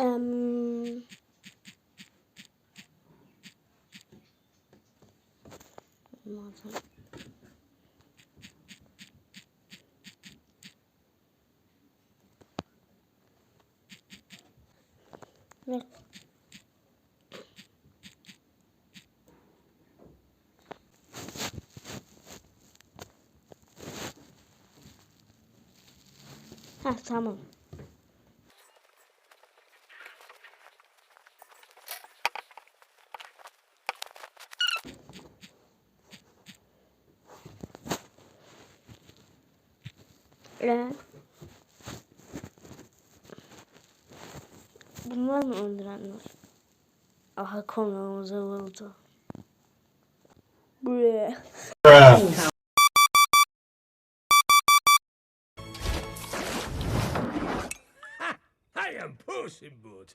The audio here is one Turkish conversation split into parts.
Um, Ve Ha tamam. Ee, bunlar mı öldürenler? Aha konuğumuza vurdu. Buraya. Puss in Boots.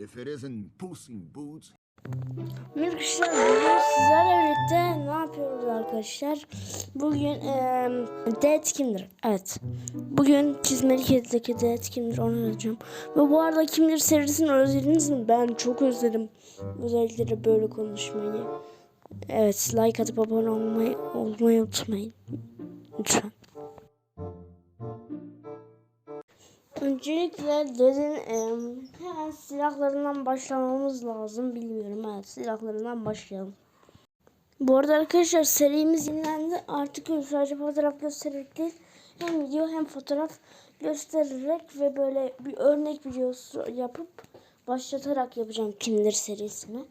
If it isn't Puss in Boots, Arkadaşlar bugün sizlerle birlikte ne yapıyoruz arkadaşlar? Bugün eee Dead kimdir? Evet. Bugün çizmeli kedideki Dead kimdir onu yazacağım. Ve bu arada kimdir serisini özlediniz mi? Ben çok özledim. Özellikle böyle konuşmayı. Evet like atıp abone olmayı, olmayı unutmayın. Lütfen. Öncelikle dedin em, hemen silahlarından başlamamız lazım. Bilmiyorum evet silahlarından başlayalım. Bu arada arkadaşlar serimiz yenilendi. Artık sadece fotoğraf göstererek değil hem video hem fotoğraf göstererek ve böyle bir örnek videosu yapıp başlatarak yapacağım kimdir serisini.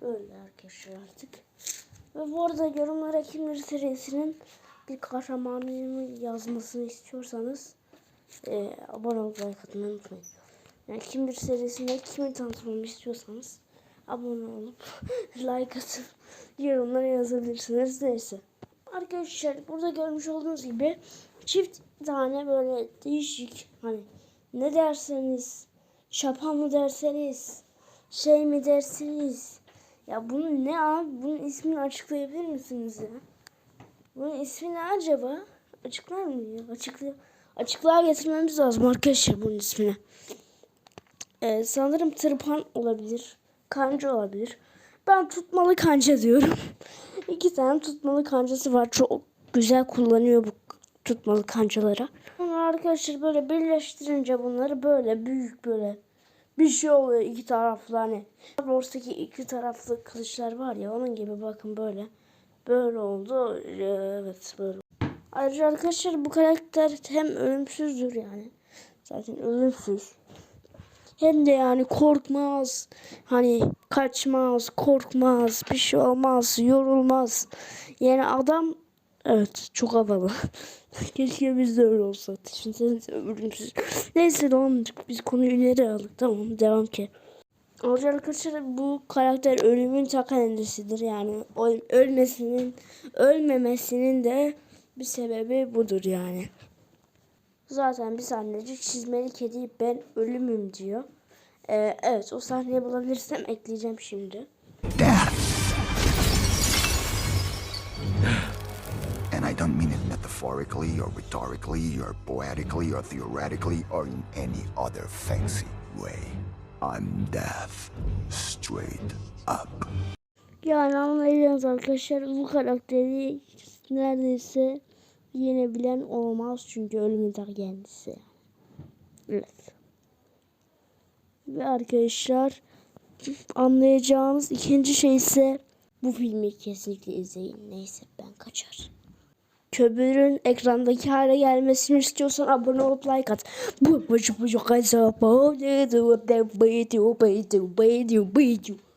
Öyle arkadaşlar artık. Ve bu arada yorumlara kimdir serisinin bir kahramanını yazmasını istiyorsanız e, abone olup like atmayı unutmayın. Yani kimdir serisinde kimi tanıtmamı istiyorsanız abone olup like atıp yorumlara yazabilirsiniz. Neyse. Arkadaşlar burada görmüş olduğunuz gibi çift tane böyle değişik hani ne derseniz şapan mı derseniz şey mi dersiniz ya bunun ne abi bunun ismini açıklayabilir misiniz ya? Bunun ismi ne acaba? Açıklar mı ya? Açıklığa getirmemiz lazım arkadaşlar bunun ismini. Ee, sanırım tırpan olabilir. Kanca olabilir. Ben tutmalı kanca diyorum. İki tane tutmalı kancası var. Çok güzel kullanıyor bu tutmalı kancalara. Sonra arkadaşlar böyle birleştirince bunları böyle büyük böyle bir şey oluyor iki taraflı hani. War's'taki iki taraflı kılıçlar var ya onun gibi bakın böyle. Böyle oldu. Evet böyle. Ayrıca arkadaşlar bu karakter hem ölümsüzdür yani. Zaten ölümsüz. Hem de yani korkmaz. Hani kaçmaz, korkmaz, bir şey olmaz, yorulmaz. Yani adam evet çok havalı. Keşke biz de öyle olsak. Düşünsenize ölümsüz. Neyse tamam biz konuyu ileri aldık. Tamam devam ki. Ayrıca arkadaşlar bu karakter ölümün ta kendisidir. Yani ölmesinin, ölmemesinin de bir sebebi budur yani. Zaten bir sahnecik çizmeli kedi ben ölümüm diyor. Ee, evet o sahneyi bulabilirsem ekleyeceğim şimdi. and I don't mean it metaphorically or rhetorically or poetically or theoretically or in any other fancy way. I'm death. Straight up. Yani anlayacağınız arkadaşlar bu karakteri neredeyse yenebilen olmaz çünkü ölümün ta kendisi. Evet. Ve arkadaşlar anlayacağınız ikinci şey ise bu filmi kesinlikle izleyin. Neyse ben kaçar. Köbürün ekrandaki hale gelmesini istiyorsan abone olup like at. Bu bu bu bu bu bu bu bu bu bu bu bu bu